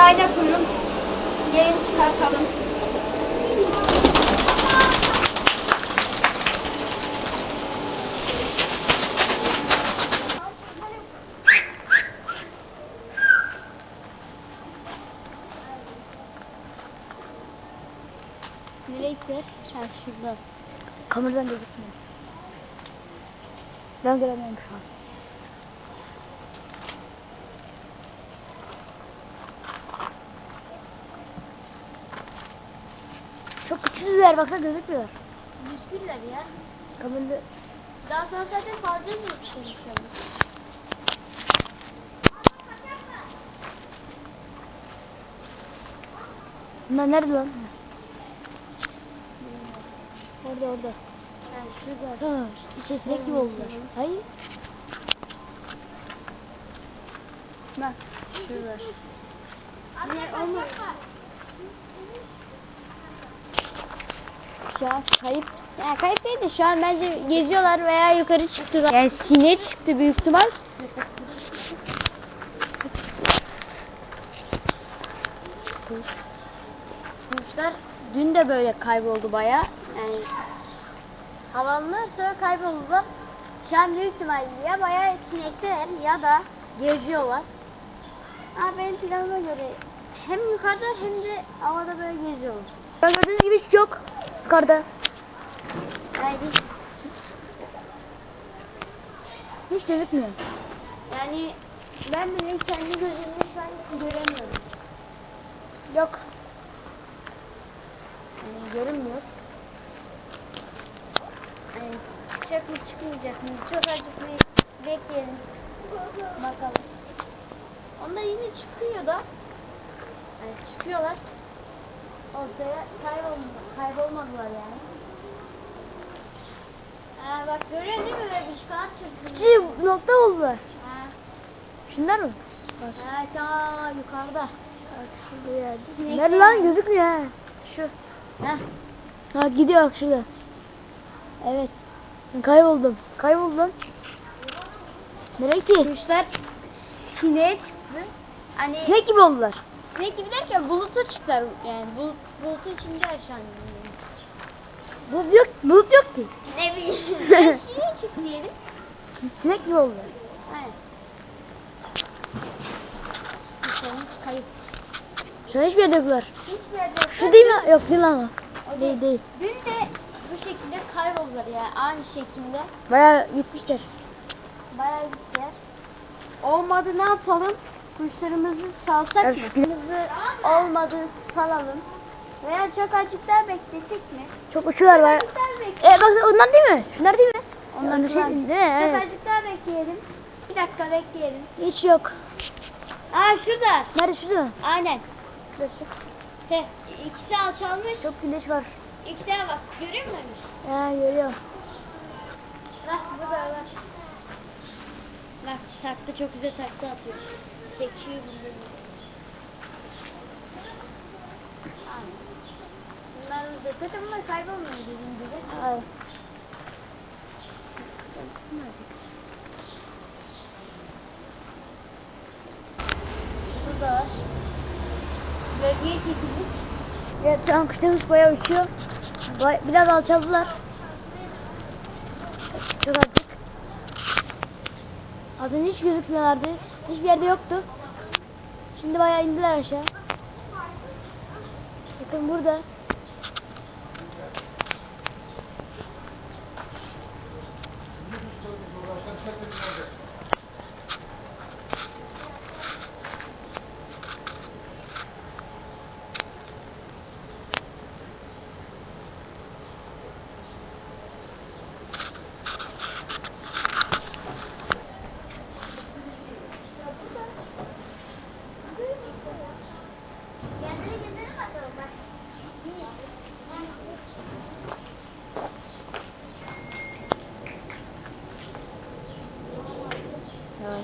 ayna kurun. Gelin çıkartalım. Nereye? Ha şurada. Kameradan gözükmüyor. Ben göremiyorum şu an. Küçüldüler baksana gözükmüyorlar. Güçlüler ya. Kamerada Daha sonra zaten bir şey inşallah. Bunlar nerede lan? Orada orada. Ha şurada. Sağ içe sinek gibi oldular. Hayır. Bak şurada. Sinek olma. Şu an kayıp. Yani kayıp değil de şu an bence geziyorlar veya yukarı çıktılar. Yani sinek çıktı büyük ihtimal. Kuşlar dün de böyle kayboldu baya. Yani havalılar sonra kayboldular. Şu an büyük ihtimal ya baya sinekteler ya da geziyorlar. Ama benim planıma göre hem yukarıda hem de havada böyle geziyorlar. Gördüğünüz gibi hiç yok yukarıda. Yani hiç, gözükmüyor. Yani ben bile kendi gözümle şu an göremiyorum. Yok. Yani görünmüyor. Yani çıkacak mı çıkmayacak mı? Çok acıkmayı bekleyelim. Bakalım. Onlar yine çıkıyor da. Yani çıkıyorlar. Ortaya kaybolma, kaybolmadılar yani. Aa, bak görüyor değil mi böyle bir kanat çırpıyor. Küçük nokta oldular. Ha, Şunlar mı? ha, ta yukarıda. Şurada ya. Nerede lan gözükmüyor ha. Şu. Heh. Ha gidiyor bak şurada. Evet. Ben kayboldum. Kayboldum. Nereye gitti? Kuşlar sineğe çıktı. Hani Sinek gibi oldular. sinek gibi derken buluta çıktılar. Yani bulut, bulutun içinde aşağı indi. Bulut yok, bulut yok ki. Ne bileyim. Ben sineğe çıktı diyelim. Sinek gibi oldular. Evet. Kuşlarımız kayıp. Şu hiçbir yerde yoklar. Hiçbir yerde yok. Şu değil mi? Yok değil ama. O Değil değil. Dün de bu şekilde kayboldular yani aynı şekilde. Bayağı gitmişler. Bayağı gittiler. Olmadı ne yapalım? Kuşlarımızı salsak mı? Kuşlarımızı olmadı salalım. Veya çok daha beklesek mi? Çok uçuyorlar bekleyelim. E bak onlar değil mi? Şunlar değil mi? Onlar da şey var. değil mi? Çok Evet. azıcık daha bekleyelim. Bir dakika bekleyelim. Hiç yok. Aa şurada. Nerede şurada? Aynen. Şurada, şu. Te, ikisi alçalmış. Çok güneş var. İki tane bak. Görüyor musun? Ya görüyorum. Bak burada bak. Bak takla çok güzel takla atıyor. Sekiyor bunları. Aynen. Bunlar zaten bunlar kaybolmuyor dediğim gibi. Ay. Burada var. Bölgeye çekildik. Evet şu an kuşlarımız bayağı uçuyor. Bay- Biraz alçaldılar. Çok azıcık. Az önce hiç gözükmüyorlardı. Hiçbir yerde yoktu. Şimdi bayağı indiler aşağı. Bakın burada.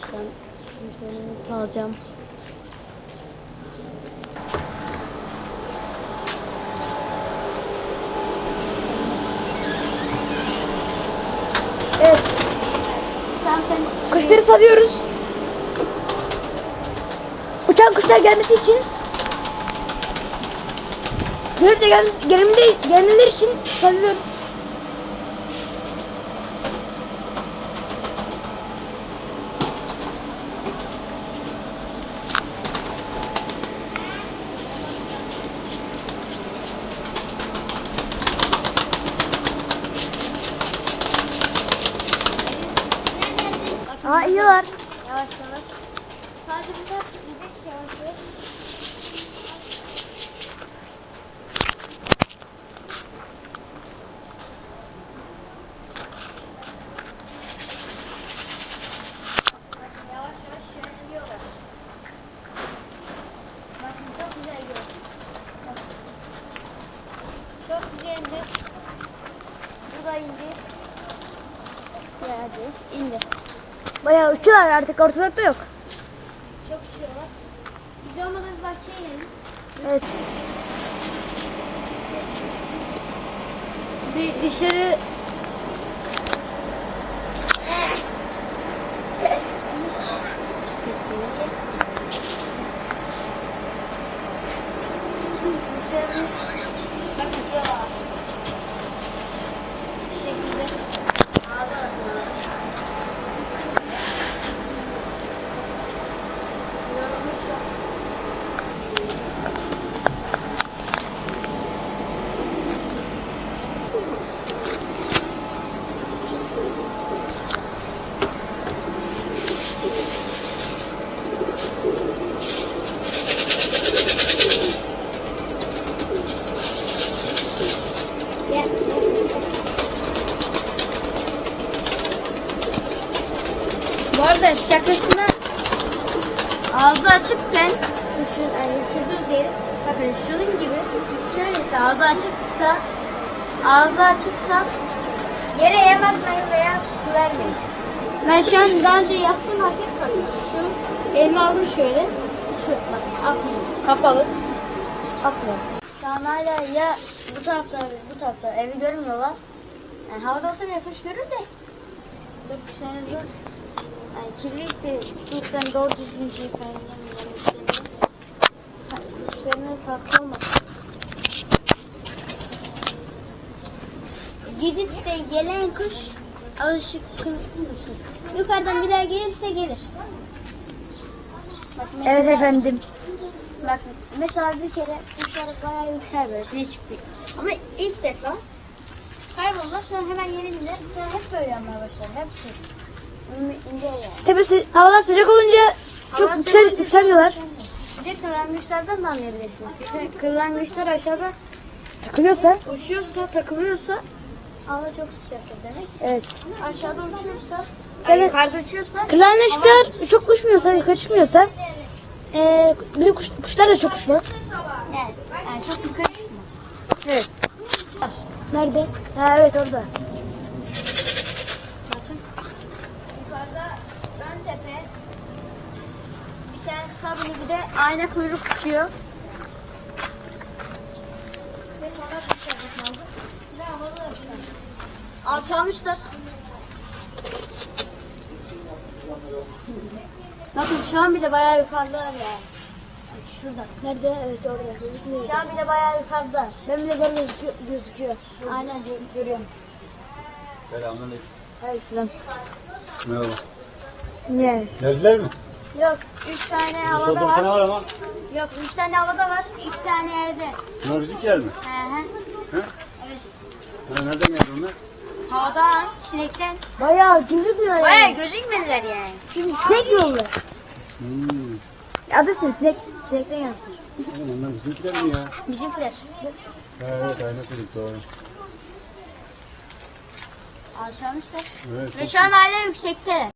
Yavaştan kimsenin salacağım. Evet. Tamam sen Kuşları salıyoruz. Uç uçan kuşlar gelmesi için Görünce gelmeleri için salıyoruz. Var. Yavaş yavaş. Sadece bunlar gidecek yavaş yavaş. Bu da indi. Geldi. İndi. Bayağı uçuyorlar artık ortalıkta yok. Çok üşüyorlar. Biz olmadan bir bahçeye inelim. Evet. Bir dışarı Dışarı bakın ya. Bu şekilde. Yorulmuşum. Gel. Arada şakasına ağzı açıkken şu, yani şurada diyelim bakın şunun gibi şöyle ağzı açıksa ağzı açıksa yere yem atmayın veya su vermeyin. Ben şu an daha önce yaptığım hareket bakın şu elimi aldım şöyle. Şu bak atmıyor kapalı. Atmıyor. Şu hala ya bu tarafta bu tarafta. Evi görmüyorlar. Yani havada olsa bile kuş görür de. Bu kuşlarınızı yani kirliyse lütfen doğru düzgün yıkayın. Kuşlarınız hasta olmasın. Gidip de gelen kuş alışık Yukarıdan bir daha gelirse gelir. Bak mesela, Evet efendim. Bak mesela bir kere kuşlar bayağı yüksel böyle şey çıktı. Ama ilk defa kayboldular sonra hemen yenildiler. Sonra hep böyle yanmaya başladı. Hep böyle. Tabii sı- havalar sıcak olunca çok Hava yüksel, yükseliyorlar. Bir de kırlangıçlardan da anlayabilirsiniz. İşte kırlangıçlar aşağıda Takılıyorsa. uçuyorsa, takılıyorsa hava çok sıcaktır demek. Evet. Aşağıda uçuyorsa, Sen- yani yukarıda uçuyorsa Kırlangıçlar çok uçmuyorsa, yukarı çıkmıyorsa eee bir de kuş, kuşlar da çok uçmaz. yani, yani çok yukarı çıkmaz. Evet. Nerede? Ha evet orada. Bakın. Yukarıda ön tepe. Tane sabuni bir de ayna kuyruk uçuyor. Ve sonra bir tane kaldı. Ve havada uçuyor. Alçalmışlar. Bakın şu an bile bayağı yukarıdalar ya. Şurada. Nerede? Evet orada. Gözükmüyor. Şu an bile bayağı yukarıda. Ben bile zor gözüküyor. gözüküyor. Aynen gö- görüyorum. Selamünaleyküm. Selam. Merhaba. Niye? Geldiler mi? Yok, üç tane havada var. var ama. Yok, üç tane havada var, iki tane yerde. Bunlar bizimkiler mi? Hı hı. He? Evet. Ha, nereden geldi onlar? Havadan, sinekten. Bayağı gözükmüyor Bayağı yani. gözükmediler yani. Şimdi sinek yollu. Hmm. Adırsın sinek. Sinekten yaptın. Oğlum onlar bizimkiler mi ya? Bizimkiler. Ha, evet aynen dedik doğru. Alçalmışlar. Evet. Ve şu an hala yüksekte.